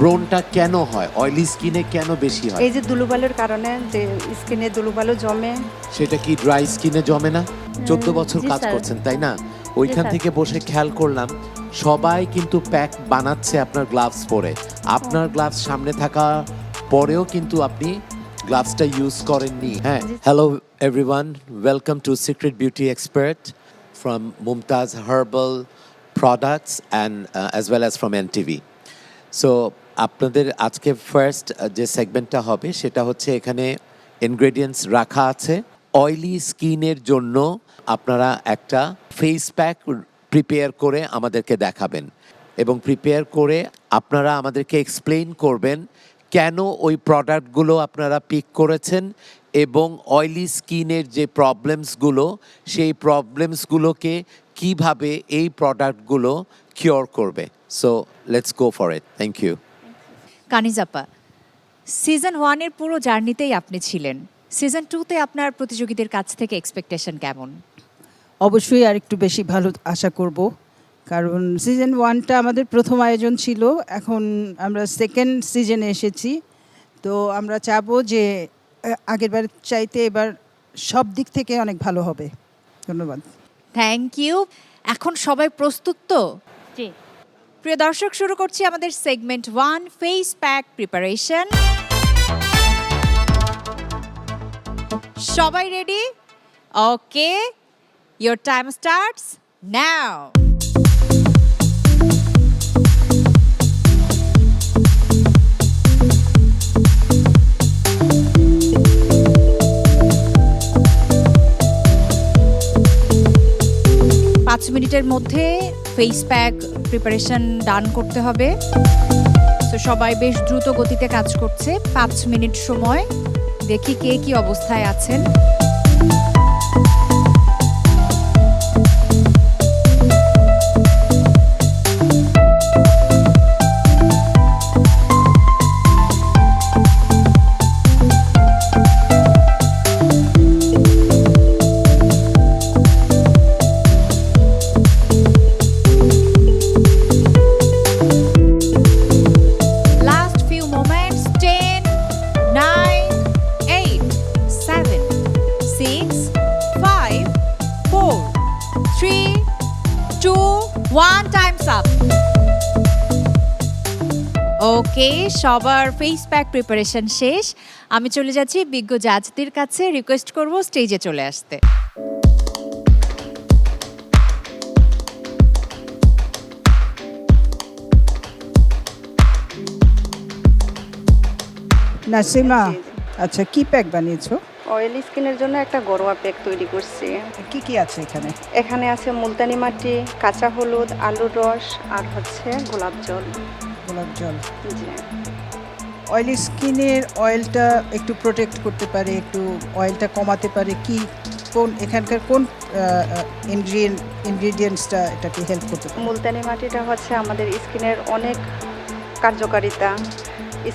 ব্রণটা কেন হয়? অয়েলি স্কিনে কেন বেশি হয়? এই যে দুলুবালুর কারণে যে স্কিনে দুলুবালু জমে। সেটা কি ড্রাই স্কিনে জমে না? চোদ্দ বছর কাজ করছেন তাই না? ওইখান থেকে বসে খেয়াল করলাম সবাই কিন্তু প্যাক বানাচ্ছে আপনার গ্লাভস পরে। আপনার গ্লাভস সামনে থাকা পরেও কিন্তু আপনি গ্লাভসটা ইউজ করেননি হ্যাঁ? Hello everyone welcome to secret beauty expert from Mumtaz herbal products and as well as from N TV so আপনাদের আজকে ফার্স্ট যে সেগমেন্টটা হবে, সেটা হচ্ছে এখানে ইনগ্রেডিয়েন্টস রাখা আছে। অয়েলি স্কিনের জন্য আপনারা একটা ফেস প্যাক প্রিপেয়ার করে আমাদেরকে দেখাবেন। এবং প্রিপেয়ার করে আপনারা আমাদেরকে এক্সপ্লেইন করবেন কেন ওই প্রোডাক্টগুলো আপনারা পিক করেছেন এবং অয়েলি স্কিনের যে প্রবলেমসগুলো সেই প্রবলেমসগুলোকে কীভাবে এই প্রোডাক্টগুলো কিওর করবে। So let's go for it thank you কানিজাপা। Season ওয়ানের পুরো জার্নিতেই আপনি ছিলেন। সিজন টুতে আপনার প্রতিযোগীদের কাছ থেকে এক্সপেকটেশন কেমন? অবশ্যই আর একটু বেশি ভালো আশা করব। কারণ সিজন ওয়ানটা আমাদের প্রথম আয়োজন ছিল। এখন আমরা সেকেন্ড সিজনে এসেছি। তো আমরা চাবো যে আগের বার চাইতে এবার সব দিক থেকে অনেক ভালো হবে। ধন্যবাদ। থ্যাংক ইউ এখন সবাই প্রস্তুত তো? জি। প্রিয় দর্শক, শুরু করছি আমাদের segment one face pack preparation সবাই ready okay your time starts now পাঁচ মিনিটের মধ্যে ফেস প্যাক প্রিপারেশন ডান করতে হবে। তো সবাই বেশ দ্রুত গতিতে কাজ করছে। পাঁচ মিনিট সময়। দেখি কে কি অবস্থায় আছেন। সবার ফেস প্যাক প্রিপারেশন শেষ। আমি চলে যাচ্ছি বিজ্ঞ জাজদের কাছে। রিকোয়েস্ট করব স্টেজে চলে আসতে। নাসিমা আচ্ছা কি প্যাক বানিয়েছো? অয়েলি স্কিনের জন্য একটা ঘরোয়া প্যাক তৈরি করছি। কি কি আছে এখানে? এখানে আছে মুলতানি মাটি কাঁচা হলুদ আলুর রস আর হচ্ছে গোলাপ জল। গোলাপ জল। অয়েলি স্কিনের অয়েলটা একটু প্রোটেক্ট করতে পারে, একটু অয়েলটা কমাতে পারে। কি, কোন, এখানকার কোন ইনগ্রিডিয়েন্টসটা এটাকে হেল্প করতে পারে? মুলতানি মাটিটা হচ্ছে আমাদের স্কিনের অনেক কার্যকারিতা।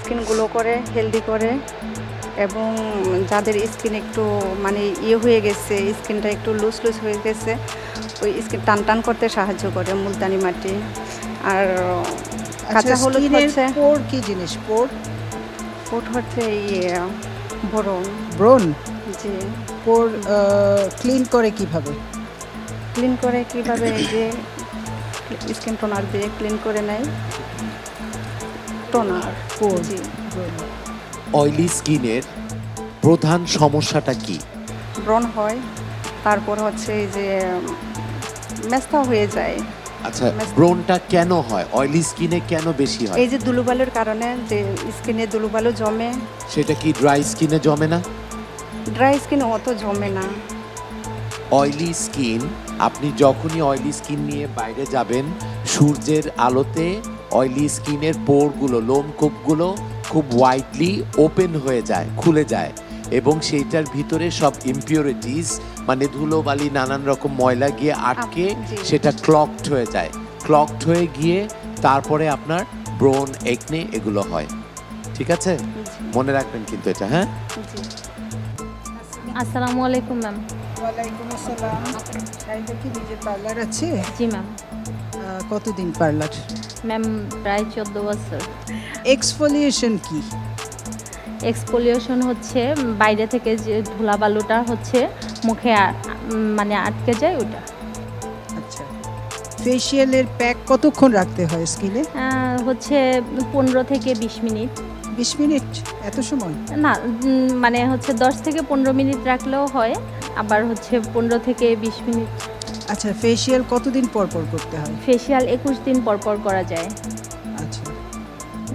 স্কিন গ্লো করে হেলদি করে, এবং যাদের স্কিন একটু মানে ইয়ে হয়ে গেছে স্কিনটা একটু লুজ লুজ হয়ে গেছে, ওই স্কিন টান টান করতে সাহায্য করে মুলতানি মাটি। আর কাঁচা হলুদ হচ্ছে। পোর কি জিনিস? পোর? ফুট হচ্ছে ইয়ে বরণ। ব্রোন জি। পোর ক্লিন করে কীভাবে? ক্লিন করে কীভাবে এই যে স্কিন টোনার দিয়ে ক্লিন করে নেয়? টোনার পোর জি। অয়েলি স্কিনের প্রধান সমস্যাটা কি? ব্রণ হয় তারপর হচ্ছে এই যে মেস্তা হয়ে যায়। আচ্ছা ব্রণটা কেন হয়? অয়েলি স্কিনে কেন বেশি হয়? এই যে দুলুবালুর কারণে যে স্কিনে দুলুবালু জমে। সেটা কি ড্রাই স্কিনে জমে না? ড্রাই স্কিন অত জমে না। অয়েলি স্কিন আপনি যখনই অয়েলি স্কিন নিয়ে বাইরে যাবেন সূর্যের আলোতে অয়েলি স্কিনের পোরগুলো লোমকূপগুলো খুব ওয়াইডলি ওপেন হয়ে যায় খুলে যায়। এবং সেইটার ভিতরে সব ইমপিউরিটিস মানে ধুলোবালি নানান রকম ময়লা গিয়ে আটকে সেটা ক্লকড হয়ে যায়। ক্লকড হয়ে গিয়ে তারপরে আপনার ব্রোন একনে এগুলো হয়। ঠিক আছে? মনে রাখবেন কিন্তু এটা হ্যাঁ? আসসালামু আলাইকুম ম্যাম। ওয়ালাইকুম আসসালাম। শাহিদা কি নিজের পার্লার আছে? জি ম্যাম। কতদিন পার্লার ম্যাম প্রায় চোদ্দ বছর। এক্সফোলিয়েশন কি? এক্সপোলিউশন হচ্ছে বাইরে থেকে যে ধুলা বালুটা হচ্ছে মুখে মানে আটকে যায় ওটা আচ্ছা। ফেশিয়ালের প্যাক কতক্ষণ রাখতে হয় স্কিনে হচ্ছে পনেরো থেকে বিশ মিনিট। বিশ মিনিট? এত সময়? না মানে হচ্ছে দশ থেকে পনেরো মিনিট রাখলেও হয় আবার হচ্ছে পনেরো থেকে বিশ মিনিট। আচ্ছা ফেশিয়াল কতদিন পর পর করতে হয়? ফেসিয়াল একুশ দিন পর পর করা যায়। আচ্ছা।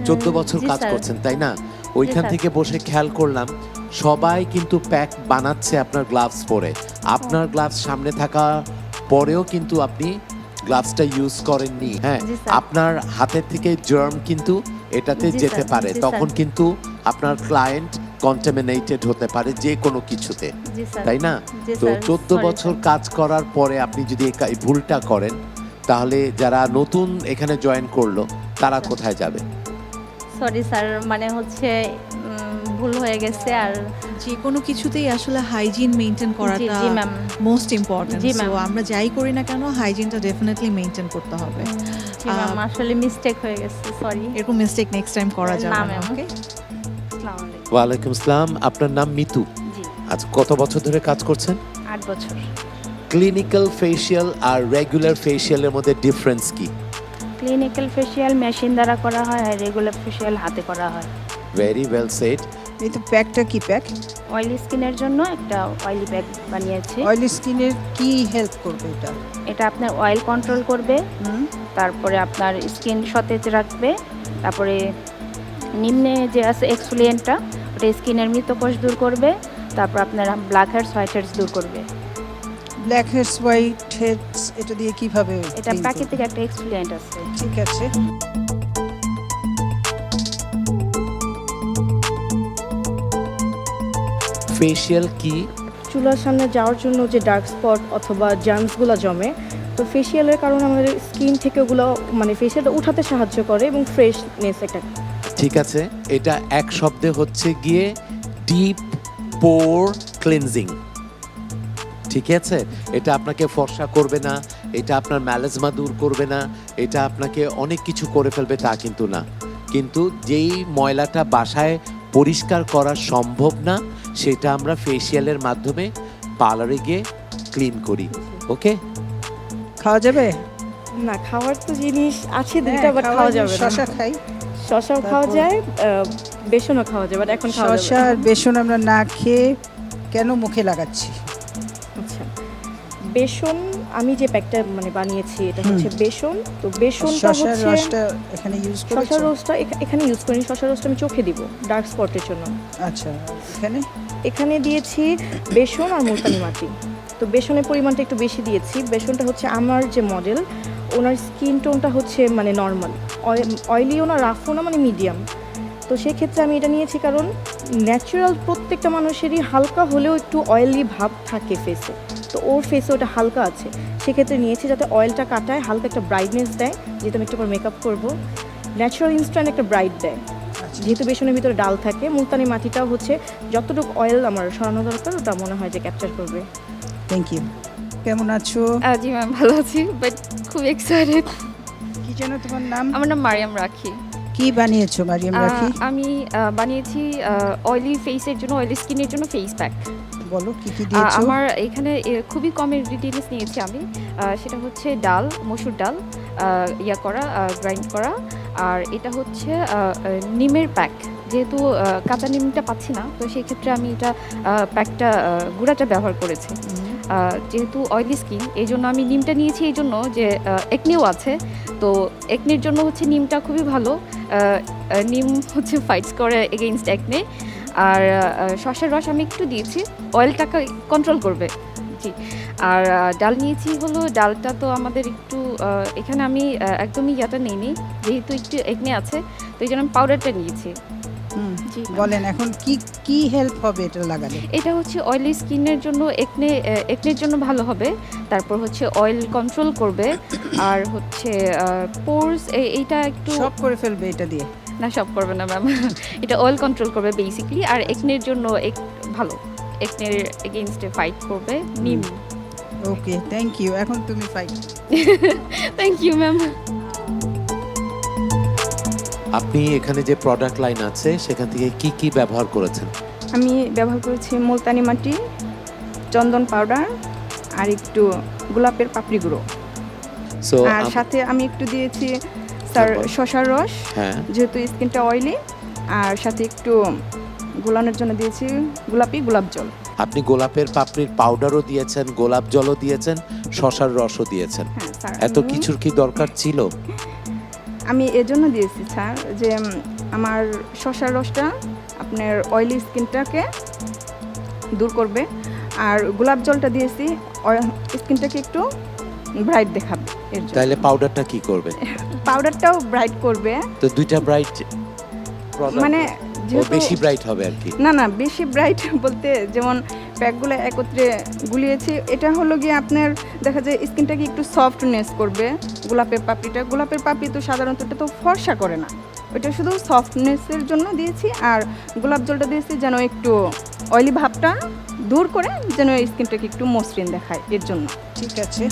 চোদ্দ বছর কাজ করছেন তাই না? ওইখান থেকে বসে খেয়াল করলাম সবাই কিন্তু প্যাক বানাচ্ছে আপনার গ্লাভস পরে। আপনার গ্লাভস সামনে থাকা পরেও কিন্তু আপনি গ্লাভসটা ইউজ করেননি হ্যাঁ? আপনার হাতের থেকে জার্ম কিন্তু এটাতে যেতে পারে। তখন কিন্তু আপনার ক্লায়েন্ট কন্টামিনেটেড হতে পারে যে কোনো কিছুতে তাই না? তো চোদ্দ বছর কাজ করার পরে আপনি যদি ভুলটা করেন তাহলে যারা নতুন এখানে জয়েন করল তারা কোথায় যাবে? সরি স্যার মানে হচ্ছে ভুল হয়ে গেছে আর যে কোনো কিছুতেই আসলে হাইজিন মেনটেন করাটা জি ম্যাম মোস্ট ইম্পর্টেন্ট জি, সো আমরা যাই করি না কেন হাইজিনটা ডেফিনেটলি মেনটেন করতে হবে। জি ম্যাম আসলে মিস্টেক হয়ে গেছে সরি এরকম মিস্টেক নেক্সট টাইম করা যাবে না. ওকে ওয়ালাইকুম আসসালাম আপনার নাম মিতু। আজ কত বছর ধরে কাজ করছেন? আট বছর। ক্লিনিক্যাল ফেশিয়াল আর রেগুলার ফেশিয়ালের মধ্যে ডিফারেন্স কি? ক্লিনিক্যাল ফেসিয়াল মেশিন দ্বারা করা হয় আর রেগুলার ফেসিয়াল হাতে করা হয়। ভেরি ওয়েল সেট এই তো প্যাকটা কি প্যাক? অয়েলি স্কিনের জন্য একটা অয়েলি প্যাক বানিয়েছি। অয়েলি স্কিনের কি হেল্প করবে এটা? এটা আপনার অয়েল কন্ট্রোল করবে। হুম। তারপরে আপনার স্কিন সতেজ রাখবে। তারপরে নিম্নে যে আছে এক্সফুলিয়েন্টটা ওটা স্কিনের মৃতকোষ দূর করবে। তারপর আপনার ব্ল্যাক হেডস হোয়াইট হেডস দূর করবে। ব্ল্যাক হেডস হোয়াইট হেডস এটা দিয়ে কীভাবে এটা প্রাকৃতিক একটা এক্সফুলিয়েন্ট আছে। ঠিক আছে। ফেশিয়াল কি চুলার সামনে যাওয়ার জন্য যে ডার্ক স্পট অথবা জার্মসগুলো জমে তো ফেসিয়ালের কারণে আমাদের স্কিন থেকে ওগুলো মানে ফেসিয়ালটা উঠাতে সাহায্য করে এবং ফ্রেশনেস একটা ঠিক আছে এটা এক শব্দে হচ্ছে গিয়ে ডিপ পোর ক্লিনজিং ঠিক আছে? এটা আপনাকে ফর্সা করবে না এটা আপনার ম্যালেজমা দূর করবে না এটা আপনাকে অনেক কিছু করে ফেলবে তা কিন্তু না। কিন্তু যেই ময়লাটা বাসায় পরিষ্কার করা সম্ভব না সেটা আমরা ফেসিয়ালের মাধ্যমে পার্লারে গিয়ে ক্লিন করি ওকে খাওয়া যাবে? না খাওয়ার তো জিনিস আছে হ্যাঁ, দুইটা বাট খাওয়া যাবে শশা খাই শশাও খাওয়া যায় আহ, বেসনও খাওয়া যায় বাট এখন খাওয়া যাবে শশা আর বেসন আমরা না খেয়ে কেন মুখে লাগাচ্ছি? বেসন আমি যে প্যাকটা মানে বানিয়েছি এটা হচ্ছে বেসন। তো বেসনটা হচ্ছে রসটা এখানে ইউজ শশার রোস্টটা এখানে ইউজ করিনি শশার রোস্টটা আমি চোখে দিব ডার্ক স্পটের জন্য। আচ্ছা এখানে? এখানে দিয়েছি বেসন আর মুলতানি মাটি। তো বেসনের পরিমাণটা একটু বেশি দিয়েছি। বেসনটা হচ্ছে আমার যে মডেল ওনার স্কিন টোনটা হচ্ছে মানে নর্মাল অয়েলিও না রাফও না মানে মিডিয়াম তো সেক্ষেত্রে আমি এটা নিয়েছি কারণ ন্যাচারাল প্রত্যেকটা মানুষেরই হালকা হলেও একটু অয়েলি ভাব থাকে ফেসে তো ওর ফেসে ওটা হালকা আছে। সেক্ষেত্রে নিয়েছি যাতে অয়েলটা কাটায় হালকা একটা ব্রাইটনেস দেয় যেহেতু আমি একটু পর মেকআপ করব। ন্যাচারাল ইনস্ট্যান্ট একটা ব্রাইট দেয়। যেহেতু বেসনের ভিতরে ডাল থাকে মুলতানি মাটিটাও হচ্ছে যতটুকু অয়েল আমার সরানো দরকার ওটা মনে হয় যে ক্যাপচার করবে। থ্যাংক ইউ কেমন আছো? জি ম্যাম ভালো আছি বাট খুব এক্সাইটেড কি যেন তোমার নাম? আমার নাম মারিয়াম রাখি। কি বানিয়েছো মারিয়াম রাখি? আমি বানিয়েছি অয়েলি ফেসের জন্য অয়েলি স্কিনের জন্য ফেস প্যাক বলো কি কি দিয়েছ? আমার এখানে খুবই কম ডিটেলস নিয়েছি আমি। সেটা হচ্ছে ডাল মসুর ডাল ইয়া করা গ্রাইন্ড করা। আর এটা হচ্ছে নিমের প্যাক যেহেতু কাঁচা নিমটা পাচ্ছি না তো সেই ক্ষেত্রে আমি এটা প্যাকটা গুঁড়াটা ব্যবহার করেছি। যেহেতু অয়েলি স্কিন এই জন্য আমি নিমটা নিয়েছি এই জন্য যে একনিও আছে। তো একনির জন্য হচ্ছে নিমটা খুবই ভালো। নিম হচ্ছে ফাইটস করে এগেইনস্ট একনে আর শসার রস আমি একটু দিয়েছি অয়েলটাকে কন্ট্রোল করবে। জি আর ডাল নিয়েছি হলো ডালটা তো আমাদের একটু এখানে আমি একদমই ইয়াটা নিইনি যেহেতু একটু একনে আছে তো এই জন্য আমি পাউডারটা নিয়েছি। বলেন এখন কি কি হেল্প হবে এটা লাগালে? এটা হচ্ছে অয়েলি স্কিনের জন্য একনে একনের জন্য ভালো হবে। তারপর হচ্ছে অয়েল কন্ট্রোল করবে আর হচ্ছে পোর্স এইটা একটু সব করে ফেলবে এটা দিয়ে? না সব করবে না ম্যাম। এটা অয়েল কন্ট্রোল করবে বেসিকলি আর একনের জন্য এক ভালো। একনের এগেইনস্টে ফাইট করবে নিম। ওকে থ্যাংক ইউ এখন তুমি ফাইট থ্যাংক ইউ ম্যাম আপনি এখানে যে প্রোডাক্ট লাইন আছে সেখান থেকে কি কি ব্যবহার করেছেন? আমি ব্যবহার করেছি মুলতানি মাটি চন্দন পাউডার আর একটু গোলাপের পাপড়ি গুঁড়ো। সো আর সাথে আমি একটু দিয়েছি স্যার শশার রস হ্যাঁ। যেহেতু স্কিনটা অয়েলি আর সাথে একটু গোলানোর জন্য দিয়েছি গোলাপি গোলাপ জল। আপনি গোলাপের পাপড়ির পাউডারও দিয়েছেন গোলাপ জলও দিয়েছেন শশার রসও দিয়েছেন। হ্যাঁ এত কিছুর কি দরকার ছিল? আমি এজন্য দিয়েছি স্যার যে আমার শশার রসটা আপনার অয়েলি স্কিনটাকে দূর করবে। আর গোলাপ জলটা দিয়েছি স্কিনটাকে একটু ব্রাইট দেখাবে এর জন্য। তাহলে পাউডারটা কি করবে? পাউডারটাও ব্রাইট করবে। তো দুইটা ব্রাইট মানে বেশি ব্রাইট হবে আর কি। না না বেশি ব্রাইট বলতে যেমন প্যাকগুলো একত্রে গুলিয়েছি এটা হলো গিয়ে আপনার দেখা যায় স্কিনটাকে একটু সফটনেস করবে। গোলাপের পাপড়িটা গোলাপের পাপড়ি তো সাধারণত এটা তো ফর্সা করে না। ওইটা শুধু সফটনেসের জন্য দিয়েছি আর গোলাপ জলটা দিয়েছি যেন একটু অয়েলি ভাবটা দূর করে যেন স্কিনটাকে একটু মসৃণ দেখায় এর জন্য। ঠিক আছে।